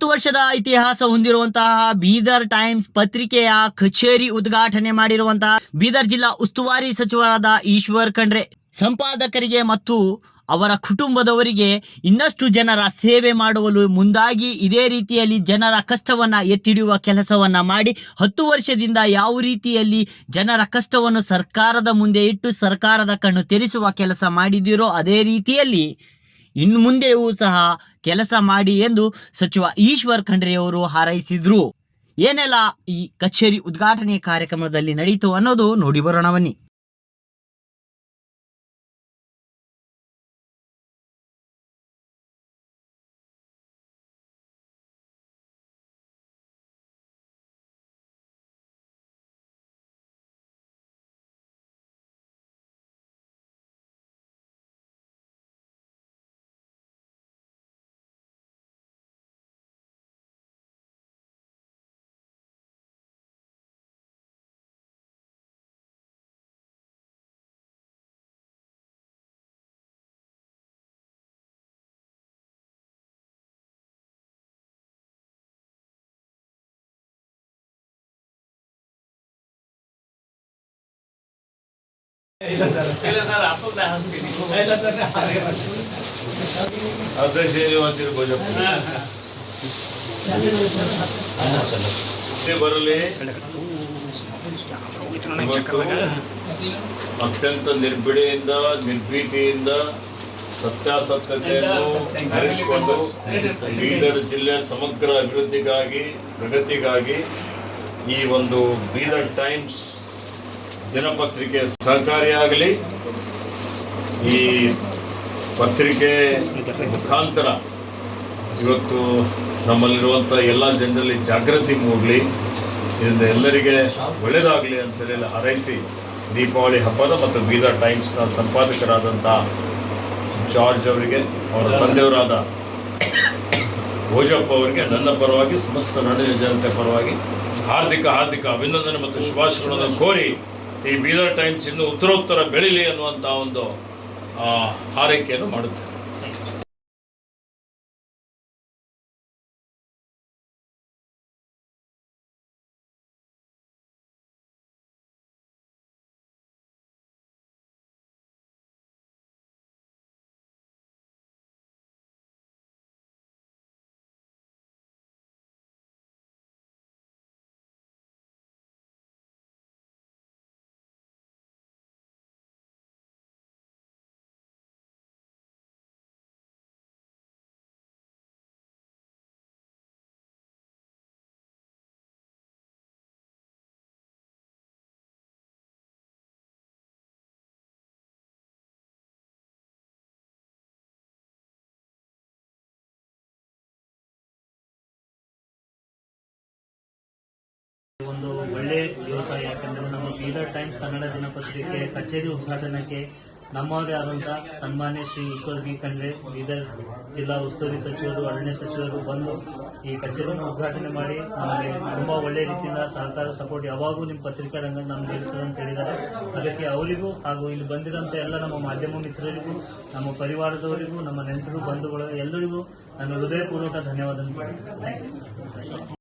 ಹತ್ತು ವರ್ಷದ ಇತಿಹಾಸ ಹೊಂದಿರುವಂತಹ ಬೀದರ್ ಟೈಮ್ಸ್ ಪತ್ರಿಕೆಯ ಕಚೇರಿ ಉದ್ಘಾಟನೆ ಮಾಡಿರುವಂತಹ ಬೀದರ್ ಜಿಲ್ಲಾ ಉಸ್ತುವಾರಿ ಸಚಿವರಾದ ಈಶ್ವರ್ ಖಂಡ್ರೆ. ಸಂಪಾದಕರಿಗೆ ಮತ್ತು ಅವರ ಕುಟುಂಬದವರಿಗೆ ಇನ್ನಷ್ಟು ಜನರ ಸೇವೆ ಮಾಡುವಲು ಮುಂದಾಗಿ ಇದೇ ರೀತಿಯಲ್ಲಿ ಜನರ ಕಷ್ಟವನ್ನು ಎತ್ತಿಡಿಯುವ ಕೆಲಸವನ್ನ ಮಾಡಿ ಹತ್ತು ವರ್ಷದಿಂದ ಯಾವ ರೀತಿಯಲ್ಲಿ ಜನರ ಕಷ್ಟವನ್ನು ಸರ್ಕಾರದ ಮುಂದೆ ಇಟ್ಟು ಸರ್ಕಾರದ ಕಣ್ಣು ತೆರೆಸುವ ಕೆಲಸ ಮಾಡಿದಿರೋ ಅದೇ ರೀತಿಯಲ್ಲಿ ಇನ್ನು ಮುಂದೆಯೂ ಸಹ ಕೆಲಸ ಮಾಡಿ ಎಂದು ಸಚಿವ ಈಶ್ವರ್ ಖಂಡ್ರೆಯವರು ಹಾರೈಸಿದ್ರು. ಏನೆಲ್ಲ ಈ ಕಚೇರಿ ಉದ್ಘಾಟನೆ ಕಾರ್ಯಕ್ರಮದಲ್ಲಿ ನಡೆಯಿತು ಅನ್ನೋದು ನೋಡಿ ಬರೋಣ ಬನ್ನಿ. ಇಲ್ಲಿ ಬರಲಿ. ಅತ್ಯಂತ ನಿರ್ಬಿಡೆಯಿಂದ ನಿರ್ಭೀತಿಯಿಂದ ಸತ್ಯಾಸತ್ಯತೆಯನ್ನು ಅರಿತುಕೊಂಡು ಬೀದರ್ ಜಿಲ್ಲೆ ಸಮಗ್ರ ಅಭಿವೃದ್ಧಿಗಾಗಿ ಪ್ರಗತಿಗಾಗಿ ಈ ಒಂದು ಬೀದರ್ ಟೈಮ್ಸ್ ದಿನಪತ್ರಿಕೆ ಸಹಕಾರಿಯಾಗಲಿ ಈ ಪತ್ರಿಕೆ ಮುಖಾಂತರ ಇವತ್ತು ನಮ್ಮಲ್ಲಿರುವಂಥ ಎಲ್ಲ ಜನರಲ್ಲಿ ಜಾಗೃತಿ ಮೂಡಲಿ, ಇದರಿಂದ ಎಲ್ಲರಿಗೆ ಒಳ್ಳೆಯದಾಗಲಿ ಅಂತೇಳಿ ಹಾರೈಸಿ ದೀಪಾವಳಿ ಹಬ್ಬದ ಮತ್ತು ಬೀದರ್ ಟೈಮ್ಸ್ನ ಸಂಪಾದಕರಾದಂಥ ಜಾರ್ಜ್ ಅವರಿಗೆ, ಅವರ ತಂದೆಯವರಾದ ಓಜಪ್ಪ ಅವರಿಗೆ, ನನ್ನ ಪರವಾಗಿ, ಸಮಸ್ತ ನಾಡಿನ ಜನತೆ ಪರವಾಗಿ ಹಾರ್ದಿಕ ಹಾರ್ದಿಕ ಅಭಿನಂದನೆ ಮತ್ತು ಶುಭಾಶಯಗಳನ್ನು ಕೋರಿ ಈ ಬೀದರ್ ಟೈಮ್ಸ್ ಇನ್ನು ಉತ್ತರೋತ್ತರ ಬೆಳೀಲಿ ಅನ್ನುವಂಥ ಒಂದು ಹಾರೈಕೆಯನ್ನು ಮಾಡುತ್ತೇನೆ ಒಳ್ಳೆ ದಿವಸ ಯಾಕಂದ್ರೆ ನಮ್ಮ ಬೀದರ್ ಟೈಮ್ಸ್ ಕನ್ನಡ ದಿನಪತ್ರಿಕೆ ಕಚೇರಿ ಉದ್ಘಾಟನೆಗೆ ನಮ್ಮವರೇ ಆದಂಥ ಸನ್ಮಾನ್ಯ ಶ್ರೀ ಈಶ್ವರ್ ಬಿ ಖಂಡ್ರೆ, ಬೀದರ್ ಜಿಲ್ಲಾ ಉಸ್ತುವಾರಿ ಸಚಿವರು, ಅರಣ್ಯ ಸಚಿವರು ಬಂದು ಈ ಕಚೇರಿಯನ್ನು ಉದ್ಘಾಟನೆ ಮಾಡಿ, ನಮಗೆ ತುಂಬಾ ಒಳ್ಳೆ ರೀತಿಯಿಂದ ಸಹಕಾರ ಸಪೋರ್ಟ್ ಯಾವಾಗೂ ನಿಮ್ಮ ಪತ್ರಿಕಾ ರಂಗ ನಮ್ಗೆ ಇರ್ತದೆ ಅಂತ ಹೇಳಿದ್ದಾರೆ. ಅದಕ್ಕೆ ಅವರಿಗೂ ಹಾಗೂ ಇಲ್ಲಿ ಬಂದಿರೋಂಥ ಎಲ್ಲ ನಮ್ಮ ಮಾಧ್ಯಮ ಮಿತ್ರರಿಗೂ, ನಮ್ಮ ಪರಿವಾರದವರಿಗೂ, ನಮ್ಮ ನೆಂಟರು, ಬಂಧುಗಳು ಎಲ್ಲರಿಗೂ ನನ್ನ ಹೃದಯಪೂರ್ವಕ ಧನ್ಯವಾದ